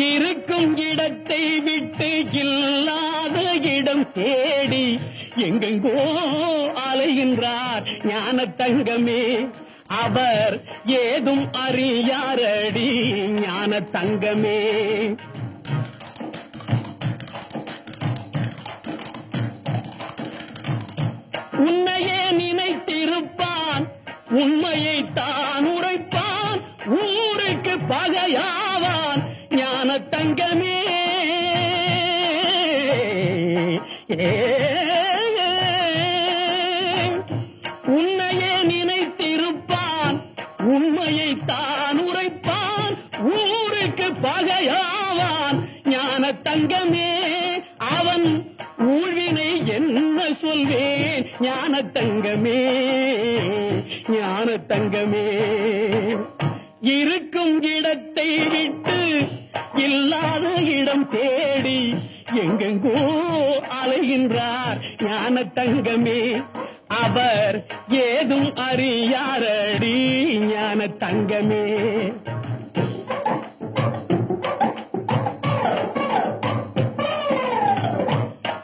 இருக்கும் இடத்தை விட்டு இல்லாத இடம் தேடி எங்கெங்கோ அலைகின்றார் ஞான தங்கமே. அவர் ஏதும் அறியாரடி ஞான தங்கமே. உன்னையே நினைத்திருப்பான் உண்மையை தான் உன்னையே நினைத்திருப்பான் உண்மையை தான் உரைப்பான் ஊருக்கு பகையாவான். ஞான தங்கமே அவன் ஊழினை என்ன சொல்வேன்? ஞான தங்கமே ஞான தங்கமே. இருக்கும் இடத்தை விட்டு இல்லாத இடம் தேடி எங்கெங்கோ அலைகின்றார் ஞான தங்கமே அவர் ஏதும் அறியாரடி ஞான தங்கமே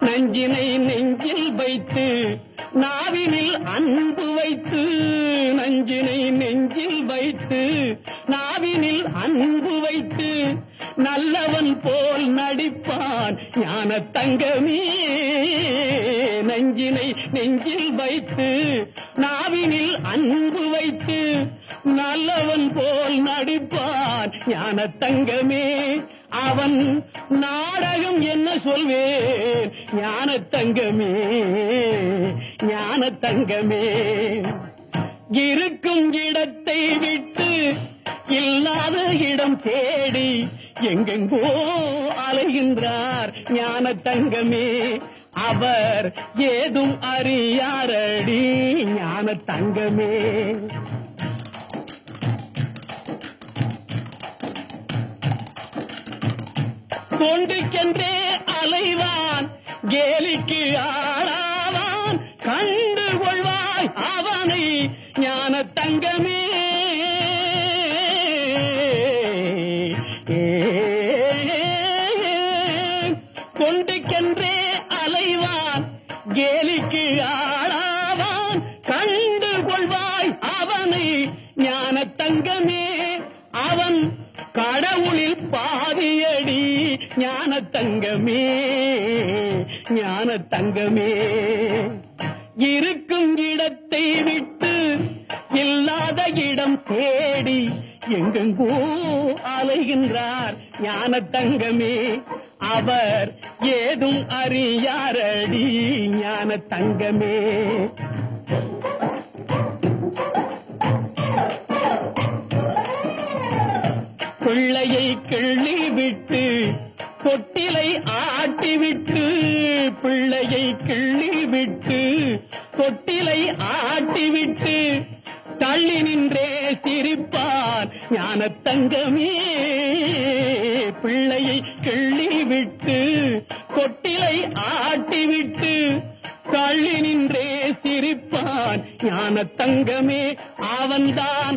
நஞ்சினை நெஞ்சில் வைத்து நாவினில் அன்பு வைத்து நஞ்சினை நெஞ்சில் வைத்து நாவினில் அன்பு வைத்து நல்லவன் நடிப்பான். ஞான தங்கமே நஞ்சினை நெஞ்சில் வைத்து நாவினில் அன்பு வைத்து நல்லவன் போல் நடிப்பான். ஞான தங்கமே அவன் நாடகம் என்ன சொல்வேன்? ஞான தங்கமே ஞான தங்கமே. இருக்கும் இடத்தை விட்டு இடம் தேடி எங்கெங்கோ அலைகின்றார் ஞான தங்கமே. அவர் ஏதும் அறியாரடி ஞான தங்கமே. கொண்டுக்கென்றே அலைவான் கேலிக்கு ஆளாவான் கண்டு கொள்வாய் அவனை ஞான தங்கமே. அவனை ஞான தங்கமே. அவன் கடவுளில் பாதியடி ஞான தங்கமே ஞான தங்கமே. இருக்கும் இடத்தை விட்டு இல்லாத இடம் தேடி எங்கெங்கோ அலைகின்றார் ஞான தங்கமே. அவர் ஏதும் அறியாரடி ஞான தங்கமே. பிள்ளையை கிள்ளி விட்டு தொட்டிலை ஆட்டி விட்டு பிள்ளையை கிள்ளி விட்டு தொட்டிலை ஆட்டி விட்டு தள்ளி நின்றே சிரிப்பார் ஞான தங்கமே பிள்ளையை கிள்ளி விட்டு தொட்டிலை ஆட்டி விட்டு தள்ளி நின்றே சிரிப்பான் ஞான தங்கமே அவன்தான்